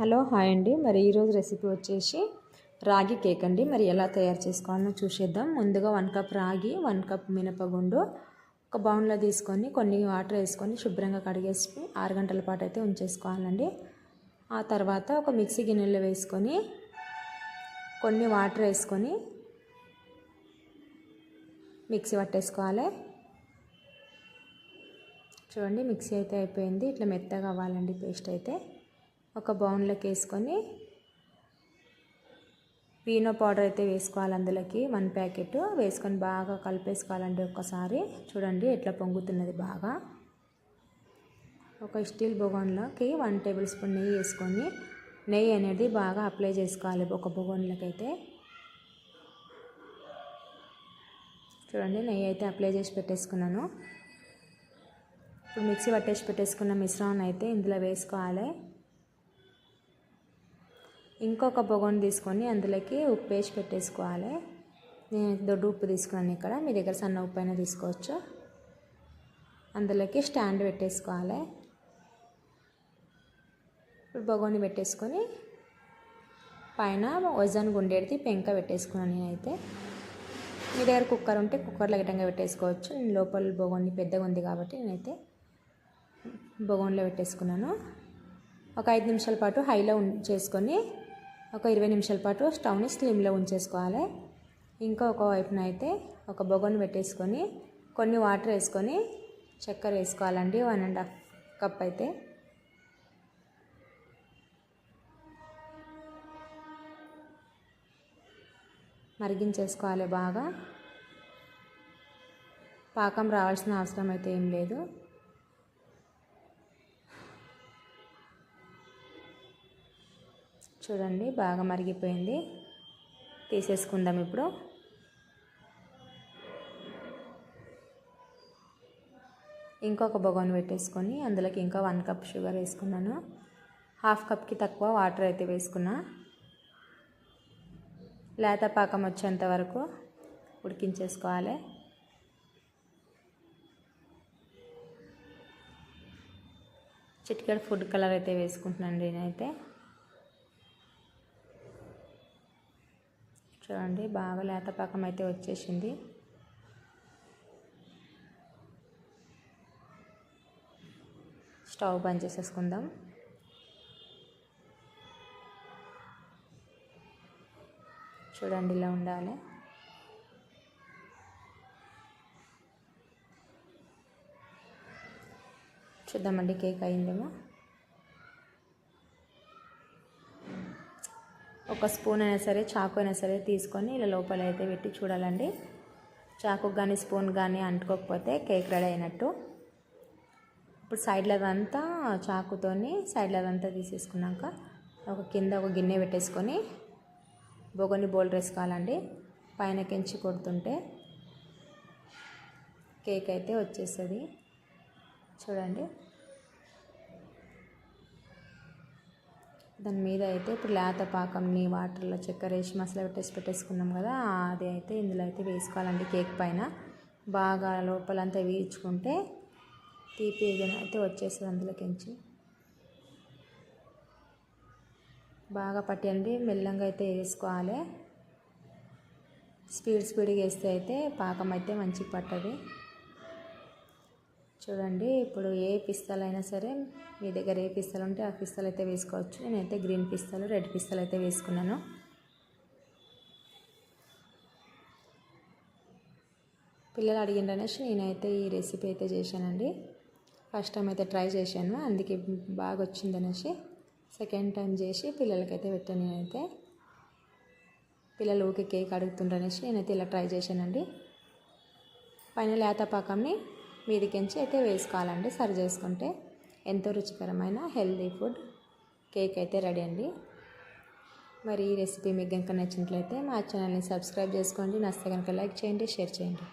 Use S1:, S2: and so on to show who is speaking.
S1: Hello hi అండి. మరి ఈరోజు రెసిపీ వచ్చేసి రాగి కేక్ అండి. మరి ఎలా తయారు చేసుకోవాలో చూసేద్దాం. ముందుగా వన్ కప్ రాగి వన్ కప్ మినపగుండు ఒక బౌన్లో తీసుకొని కొన్ని వాటర్ వేసుకొని శుభ్రంగా కడిగేసి ఆరు గంటల పాటు అయితే ఉంచేసుకోవాలండి. ఆ తర్వాత ఒక మిక్సీ గిన్నెలో వేసుకొని కొన్ని వాటర్ వేసుకొని మిక్సీ పట్టేసుకోవాలి. చూడండి మిక్సీ అయితే అయిపోయింది. ఇట్లా మెత్తగా అవ్వాలండి పేస్ట్ అయితే. ఒక బౌన్లోకి వేసుకొని పీనో పౌడర్ అయితే వేసుకోవాలి అందులోకి. వన్ ప్యాకెట్ వేసుకొని బాగా కలిపేసుకోవాలండి ఒక్కసారి. చూడండి ఎట్లా పొంగుతున్నది బాగా. ఒక స్టీల్ బొగోన్లోకి వన్ టేబుల్ స్పూన్ నెయ్యి వేసుకొని నెయ్యి అనేది బాగా అప్లై చేసుకోవాలి ఒక బొగోన్లోకి అయితే చూడండి నెయ్యి అయితే అప్లై చేసి పెట్టేసుకున్నాను. ఇప్పుడు మిక్సీ పట్టేసి పెట్టేసుకున్న మిశ్రమం అయితే ఇందులో వేసుకోవాలి. ఇంకొక బొగోని తీసుకొని అందులోకి ఉప్పు వేసి పెట్టేసుకోవాలి. నేను దొడ్డు ఉప్పు తీసుకున్నాను ఇక్కడ. మీ దగ్గర సన్న ఉప్పు అయినా తీసుకోవచ్చు. అందులోకి స్టాండ్ పెట్టేసుకోవాలి. ఇప్పుడు బొగోని పెట్టేసుకొని పైన వజన్ గుండేది పెంక పెట్టేసుకున్నాను నేనైతే. మీ దగ్గర కుక్కర్ ఉంటే కుక్కర్లో గిట్టంగా పెట్టేసుకోవచ్చు. నేను లోపల బొగోని పెద్దగా ఉంది కాబట్టి నేనైతే బొగోన్లో పెట్టేసుకున్నాను. ఒక ఐదు నిమిషాల పాటు హైలో చేసుకొని ఒక ఇరవై నిమిషాల పాటు స్టవ్ని స్లిమ్లో ఉంచేసుకోవాలి. ఇంకా ఒక వైపున అయితే ఒక బొగను పెట్టేసుకొని కొన్ని వాటర్ వేసుకొని చక్కెర వేసుకోవాలండి. వన్ అండ్ హాఫ్ కప్ అయితే. మరిగించేసుకోవాలి బాగా. పాకం రావాల్సిన అవసరం అయితే ఏం లేదు. చూడండి బాగా మరిగిపోయింది. తీసేసుకుందాం ఇప్పుడు. ఇంకొక బొగోన్ పెట్టేసుకొని అందులోకి ఇంకా వన్ కప్ షుగర్ వేసుకున్నాను. హాఫ్ కప్కి తక్కువ వాటర్ అయితే వేసుకున్నా. లేత పాకం వచ్చేంత వరకు ఉడికించేసుకోవాలి. చిటికెడు ఫుడ్ కలర్ అయితే వేసుకుంటున్నాను నేనైతే. చూడండి బాగా లేత పాకం అయితే వచ్చేసింది. స్టవ్ బంద్ చేసేసుకుందాం. చూడండి ఇలా ఉండాలి. చూద్దామండి కేక్ అయిందేమో. ఒక స్పూన్ అయినా సరే చాకు అయినా సరే తీసుకొని ఇలా లోపల అయితే పెట్టి చూడాలండి. చాకు కానీ స్పూన్ కానీ అంటుకోకపోతే కేక్ రెడీ అయినట్టు. ఇప్పుడు సైడ్లో అదంతా చాకుతోని సైడ్లో అదంతా తీసేసుకున్నాక ఒక కింద ఒక గిన్నె పెట్టేసుకొని బొగని బోల్ వేసుకోవాలండి పైన కెంచి కొడుతుంటే కేక్ అయితే వచ్చేస్తుంది. చూడండి. దాని మీద అయితే ఇప్పుడు లేత పాకంని వాటర్లో చక్కెర వేసి మసాలా పెట్టేసి పెట్టేసుకున్నాం కదా అది అయితే ఇందులో అయితే వేసుకోవాలండి కేక్ పైన. బాగా లోపలంతా వీడ్చుకుంటే తీపి ఏదైనా అయితే వచ్చేస్తుంది అందులోకించి బాగా పట్టండి మెల్లంగా అయితే వేసుకోవాలి. స్పీడ్ స్పీడ్గా వేస్తే అయితే పాకం అయితే మంచిగా పట్టదు. చూడండి ఇప్పుడు ఏ పిస్తాలు అయినా సరే మీ దగ్గర ఏ పిస్తాలు ఉంటే ఆ పిస్తాలు అయితే వేసుకోవచ్చు. నేనైతే గ్రీన్ పిస్తాలు రెడ్ పిస్తాలు అయితే వేసుకున్నాను. పిల్లలు అడిగిండనేసి నేనైతే ఈ రెసిపీ అయితే చేశానండి. ఫస్ట్ టైం అయితే ట్రై చేశాను అందుకే బాగా వచ్చిందనేసి సెకండ్ టైం చేసి పిల్లలకైతే పెట్టాను నేనైతే. పిల్లలు ఊకే కేక్ అడుగుతుండ్రనేసి నేనైతే ఇలా ట్రై చేశానండి. పైన లేతపాకంని మీదికించి అయితే వేసుకోవాలండి. సర్వ్ చేసుకుంటే ఎంతో రుచికరమైన హెల్దీ ఫుడ్ కేక్ అయితే రెడీ అండి. మరి ఈ రెసిపీ మీకు కనుక నచ్చినట్లయితే మా ఛానల్ని సబ్స్క్రైబ్ చేసుకోండి. నచ్చితే కనుక లైక్ చేయండి షేర్ చేయండి.